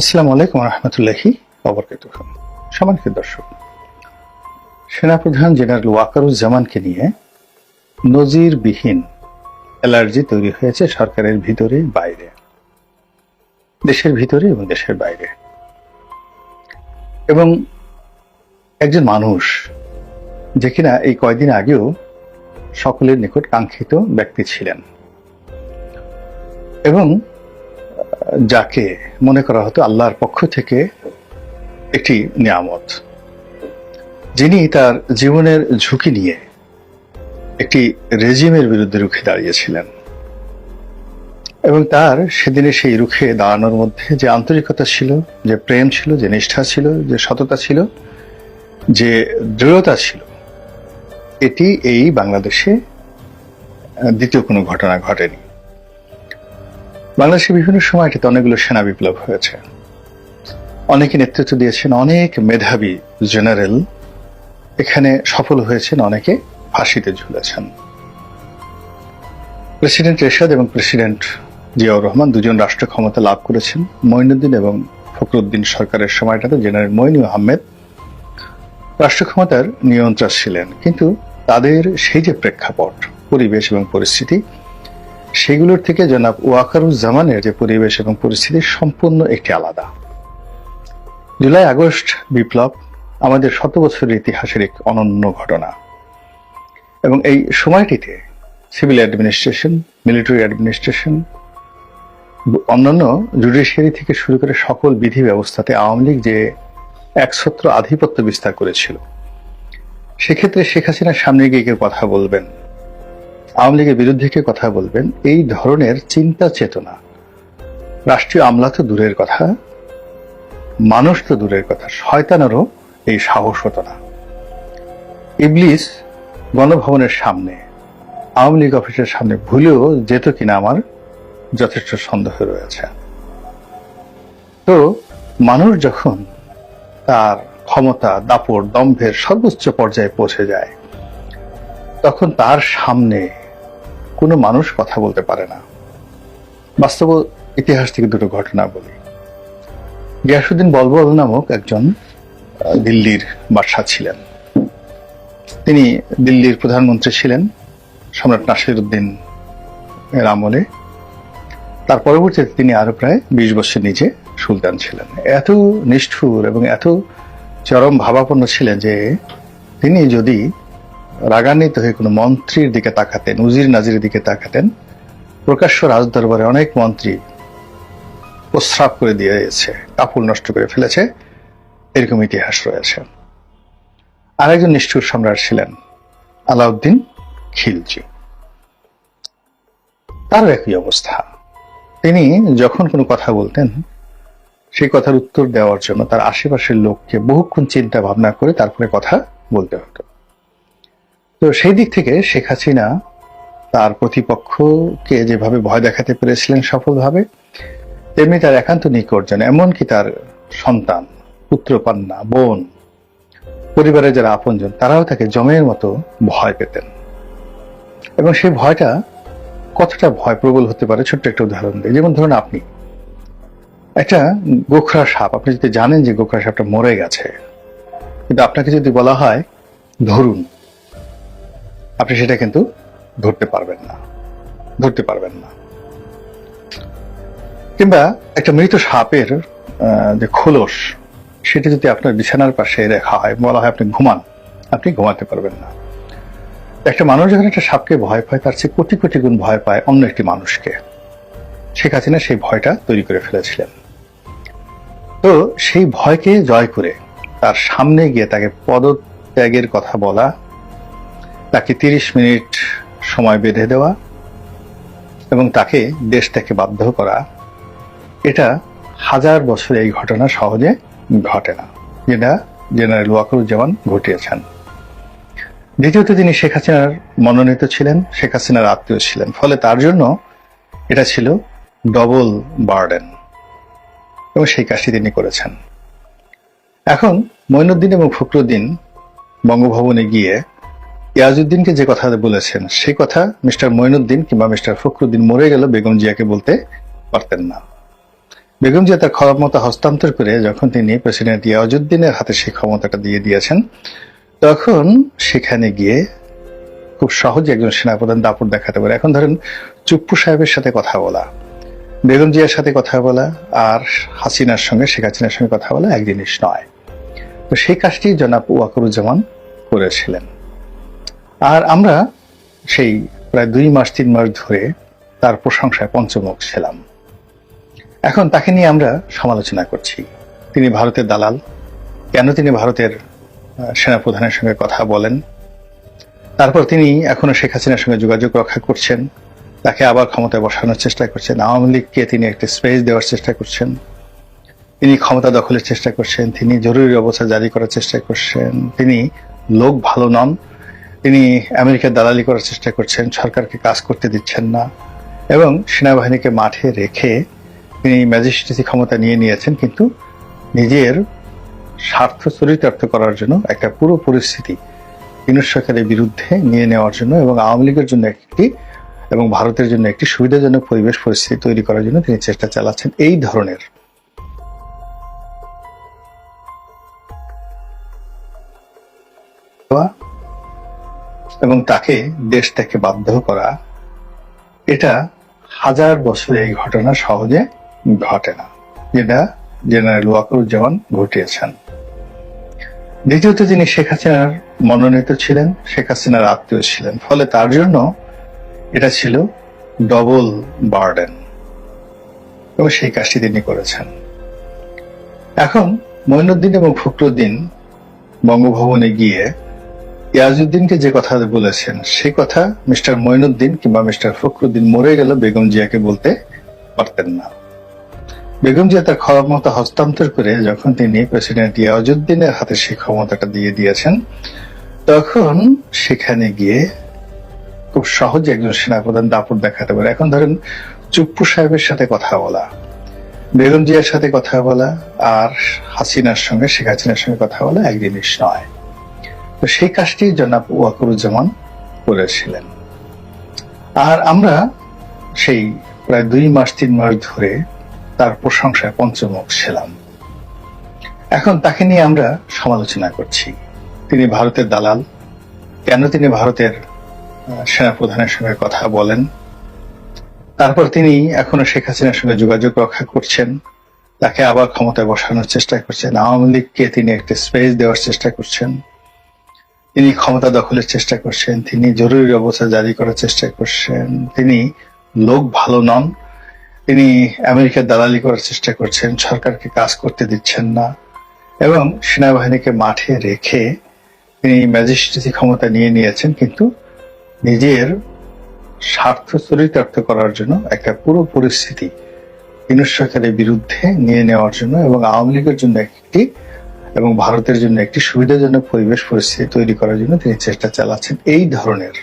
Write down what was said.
আসসালামু আলাইকুম রহমতুল্লাহি অবরকাত সম্মানিত দর্শক, সেনাপ্রধান জেনারেল ওয়াকারুজ্জামানকে নিয়ে নজিরবিহীন অ্যালার্জি তৈরি হয়েছে সরকারের ভিতরে বাইরে, দেশের ভিতরে এবং দেশের বাইরে। এবং একজন মানুষ যে কিনা এই কয়দিন আগেও সকলের নিকট কাঙ্ক্ষিত ব্যক্তি ছিলেন। এবং যাকে মনে করা হতো আল্লাহর পক্ষ থেকে একটি নিয়ামত, যিনি তার জীবনের ঝুঁকি নিয়ে একটি রেজিমের বিরুদ্ধে রুখে দাঁড়িয়েছিলেন। এবং তার সেদিনে সেই রুখে দাঁড়ানোর মধ্যে যে আন্তরিকতা ছিল, যে প্রেম ছিল, যে নিষ্ঠা ছিল, যে সততা ছিল, যে দৃঢ়তা ছিল, এটি এই বাংলাদেশে দ্বিতীয় কোনো ঘটনা ঘটেনি। বাংলাদেশের বিভিন্ন সময় এটিতে অনেকগুলো সেনা বিপ্লব হয়েছে। অনেকে নেতৃত্ব দিয়েছেন অনেক মেধাবী জেনারেল। এখানে সফল হয়েছেন অনেকে, ফাঁসিতে ঝুলেছেন। প্রেসিডেন্ট এরশাদ এবং প্রেসিডেন্ট জিয়াউর রহমান দুজন রাষ্ট্র ক্ষমতা লাভ করেছেন। মঈনুদ্দিন এবং ফখরুদ্দিন সরকারের সময়টাতে জেনারেল মঈনু আহমেদ রাষ্ট্র ক্ষমতার নিয়ন্ত্রণ ছিলেন। কিন্তু তাদের সেই যে প্রেক্ষাপট, পরিবেশ এবং পরিস্থিতি সেগুলোর থেকে জনাব ওয়াকারুজ্জামানের যে পরিবেশ এবং পরিস্থিতি সম্পূর্ণ একটি আলাদা। জুলাই আগস্ট বিপ্লব আমাদের শত বছরের ইতিহাসের এক অনন্য ঘটনা। এবং এই সময়টিতে সিভিল অ্যাডমিনিস্ট্রেশন, মিলিটারি অ্যাডমিনিস্ট্রেশন, অন্যান্য জুডিশিয়ারি থেকে শুরু করে সকল বিধি ব্যবস্থাতে আওয়ামী লীগ যে একছত্র আধিপত্য বিস্তার করেছিল। সেক্ষেত্রে শেখ হাসিনার সামনে গিয়ে কেউ কথা বলবেন আওয়ামী লীগের বিরুদ্ধে কে কথা বলবেন? এই ধরনের চিন্তা চেতনা। রাষ্ট্রীয় আমলা তো দূরের কথা, মানুষ তো দূরের কথা, শয়তানেরও এই সাহস হতো না। ইবলিস গণভবনের সামনে, আওয়ামী লীগ অফিসের সামনে ভুলেও যেত কিনা আমার যথেষ্ট সন্দেহ রয়েছে। তো মানুষ যখন তার ক্ষমতা, দাপট, দম্ভের সর্বোচ্চ পর্যায়ে পৌঁছে যায়, তখন তার সামনে কোনো মানুষ কথা বলতে পারে না। বাস্তব ইতিহাস থেকে দুটো ঘটনা বলি। গিয়াসুদ্দিন বলবল নামক একজন দিল্লির বাদশাহ ছিলেন। তিনি দিল্লির প্রধানমন্ত্রী ছিলেন, সম্রাট নাসির উদ্দিন এর আমলে। তার পরবর্তীতে তিনি আরও প্রায় বিশ বছর নিজে সুলতান ছিলেন। এত নিষ্ঠুর এবং এত চরম ভাবাপন্ন ছিলেন যে তিনি যদি রাগান্বিত হয়ে কোনো মন্ত্রীর দিকে তাকাতেন, উজির নাজির দিকে তাকাতেন। প্রকাশ্য রাজদরবারে অনেক মন্ত্রী প্রস্রাব করে দিয়েছে, কাপড় নষ্ট করে ফেলেছে। এরকম ইতিহাস রয়েছে। আরেকজন নিষ্ঠুর সম্রাট ছিলেন, আলাউদ্দিন খিলজি। তার একই অবস্থা। তিনি যখন কোনো কথা বলতেন, সেই কথার উত্তর দেওয়ার জন্য তার আশেপাশের লোককে বহুক্ষণ চিন্তা ভাবনা করে তারপরে কথা বলতে হতো। তো সেই দিক থেকে শেখ হাসিনা তার প্রতিপক্ষকে যেভাবে ভয় দেখাতে পেরেছিলেন সফলভাবে, তেমনি তার একান্ত নিকটজন এমনকি তার সন্তান, পুত্র পান্না, বোন, পরিবারের যারা আপনজন, তারাও তাকে জমের মতো ভয় পেতেন। এবং সেই ভয়টা কতটা ভয় প্রবল হতে পারে, ছোট্ট একটা উদাহরণ দিই। যেমন ধরুন আপনি, একটা গোখরা সাপ, আপনি যদি জানেন যে গোখরা সাপটা মরে গেছে, কিন্তু আপনাকে যদি বলা হয়, ধরুন আপনি সেটা কিন্তু ধরতে পারবেন না। ধরতে পারবেন না। কিংবা একটা মৃত সাপের যে খোলস, সেটা যদি আপনার বিছানার পাশে রাখা হয়, বলা হয় আপনি ঘুমান, আপনি ঘুমাতে পারবেন না। একটা মানুষ যখন একটা সাপকে ভয় পায়, তার চেয়ে কোটি কোটি গুণ ভয় পায় অন্য একটি মানুষকে। শেখ হাসিনা সেই ভয়টা তৈরি করে ফেলেছিলেন। তো সেই ভয়কে জয় করে তার সামনে গিয়ে তাকে পদত্যাগের কথা বলা তাকে তিরিশ মিনিট সময় বেঁধে দেওয়া এবং তাকে দেশ থেকে বাধ্য করা, এটা হাজার বছর এই ঘটনা সহজে ঘটে না, যেটা জেনারেল ওয়াকরুজ্জামান ঘটিয়েছেন। দ্বিতীয়ত তিনি শেখ হাসিনার মনোনীত ছিলেন, শেখ হাসিনার আত্মীয় ছিলেন, ফলে তার জন্য এটা ছিল ডবল বার্ডেন এবং সেই কাজটি তিনি করেছেন। এখন মঈনুদ্দিন এবং ফখরুদ্দিন বঙ্গভবনে গিয়ে ইয়াজউদ্দিনকে যে কথা বলেছেন সেই কথা মিস্টার মঈনুদ্দিন কিংবা মিস্টার ফখরুদ্দিন মরে গেল বেগম জিয়াকে বলতে পারতেন না। বেগম জিয়া তার ক্ষমতা হস্তান্তর করে যখন তিনি প্রেসিডেন্ট ইয়াজউদ্দিনের হাতে সেই ক্ষমতাটা দিয়ে দিয়েছেন, তখন সেখানে গিয়ে খুব সহজে একজন সেনাপ্রধান দাপট দেখাতে পারে। এখন ধরেন, চুপ্পু সাহেবের সাথে কথা বলা, বেগম জিয়ার সাথে কথা বলা আর হাসিনার সঙ্গে, শেখ হাসিনার সঙ্গে কথা বলা এক জিনিস নয়। তো সেই কাজটি জনাব ওয়াকরুজ্জামান করেছিলেন। আর আমরা সেই প্রায় দুই মাস, তিন মাস ধরে তার প্রশংসায় পঞ্চমুখ ছিলাম। এখন তাকে নিয়ে আমরা সমালোচনা করছি। তিনি ভারতের দালাল। কেন তিনি ভারতের সেনাপ্রধানের সঙ্গে কথা বলেন? তারপর তিনি এখনও শেখ হাসিনার সঙ্গে যোগাযোগ রক্ষা করছেন। তাকে আবার ক্ষমতায় বসানোর চেষ্টা করছেন। আওয়ামী লীগকে তিনি একটা স্পেস দেওয়ার চেষ্টা করছেন। তিনি ক্ষমতা দখলের চেষ্টা করছেন। তিনি জরুরি অবস্থা জারি করার চেষ্টা করছেন। তিনি লোক ভালো নন। তিনি আমেরিকার দালালি করার চেষ্টা করছেন, সরকারকে কাজ করতে দিচ্ছেন না, এবং সেনাবাহিনীকে মাঠে রেখে তিনি ম্যাজিস্ট্রেসি ক্ষমতা নিয়ে নিয়েছেন, কিন্তু নিজের স্বার্থ চরিতার্থ করার জন্য একটা পুরো পরিস্থিতি ইউনুস সরকারের বিরুদ্ধে নিয়ে নেওয়ার জন্য এবং আওয়ামী লীগের জন্য একটি এবং ভারতের জন্য একটি সুবিধাজনক পরিবেশ পরিস্থিতি তৈরি করার জন্য তিনি চেষ্টা চালাচ্ছেন এই ধরনের এবং তাকে দেশ থেকে বাধ্য করা, এটা হাজার বছরে এই ঘটনা সহজে ঘটে না, যেটা জেনারেল ওয়াকরুজ্জামান ঘটিয়েছেন। দ্বিতীয়ত তিনি শেখ হাসিনার মনোনীত ছিলেন, শেখ হাসিনার আত্মীয় ছিলেন, ফলে তার জন্য এটা ছিল ডবল বার্ডেন এবং সেই কাজটি তিনি করেছেন। এখন মঈনুদ্দিন এবং ফখরুদ্দিন বঙ্গভবনে গিয়ে ইয়াজউদ্দিনকে যে কথা বলেছেন, সেই কথা মিস্টার মঈনুদ্দিন কিংবা মিস্টার ফখরুদ্দিন মরে গেল বেগম জিয়াকে বলতে পারতেন না। বেগম জিয়া তার ক্ষমতা হস্তান্তর করে যখন তিনি প্রেসিডেন্ট ইয়াজউদ্দিনের হাতে সেই ক্ষমতাটা দিয়ে দিয়েছেন, তখন সেখানে গিয়ে খুব সহজে একজন সেনাপ্রধান দাপট দেখাতে পারে। এখন ধরেন চুপ্পু সাহেবের সাথে কথা বলা, বেগম জিয়ার সাথে কথা বলা আর হাসিনার সঙ্গে, শেখ হাসিনার সঙ্গে কথা বলা এক জিনিস নয়। তো সেই কাজটি জনাব ওয়াকরুজ্জামান করেছিলেন। আর আমরা সেই প্রায় দুই মাস, তিন মাস ধরে তার প্রশংসায় পঞ্চমুখ ছিলাম। এখন তাকে নিয়ে আমরা সমালোচনা করছি। তিনি ভারতের দালাল, কেন তিনি ভারতের সেনাপ্রধানের সঙ্গে কথা বলেন? তারপর তিনি এখনও শেখ হাসিনার সঙ্গে যোগাযোগ রক্ষা করছেন। তাকে আবার ক্ষমতায় বসানোর চেষ্টা করছেন। আওয়ামী লীগকে তিনি একটা স্পেস দেওয়ার চেষ্টা করছেন। তিনি ক্ষমতা দখলের চেষ্টা করছেন, তিনি জরুরি অবস্থা জারি করার চেষ্টা করছেন, তিনি লোক ভালো নন, তিনি আমেরিকার দালালি করার চেষ্টা করছেন, সরকারকে কাজ করতে দিচ্ছেন না, এবং সেনাবাহিনীকে মাঠে রেখে তিনি ম্যাজিস্ট্রেসি ক্ষমতা নিয়ে নিয়েছেন, কিন্তু নিজের স্বার্থ চরিতার্থ করার জন্য একটা পুরো পরিস্থিতি ইউনুস সরকারের বিরুদ্ধে নিয়ে নেওয়ার জন্য এবং আওয়ামী লীগের জন্য একটি এবং ভারতের জন্য একটি সুবিধাজনক পরিবেশ পরিস্থিতি তৈরি করার জন্য তিনি চেষ্টা চালাচ্ছেন। এই ধরনের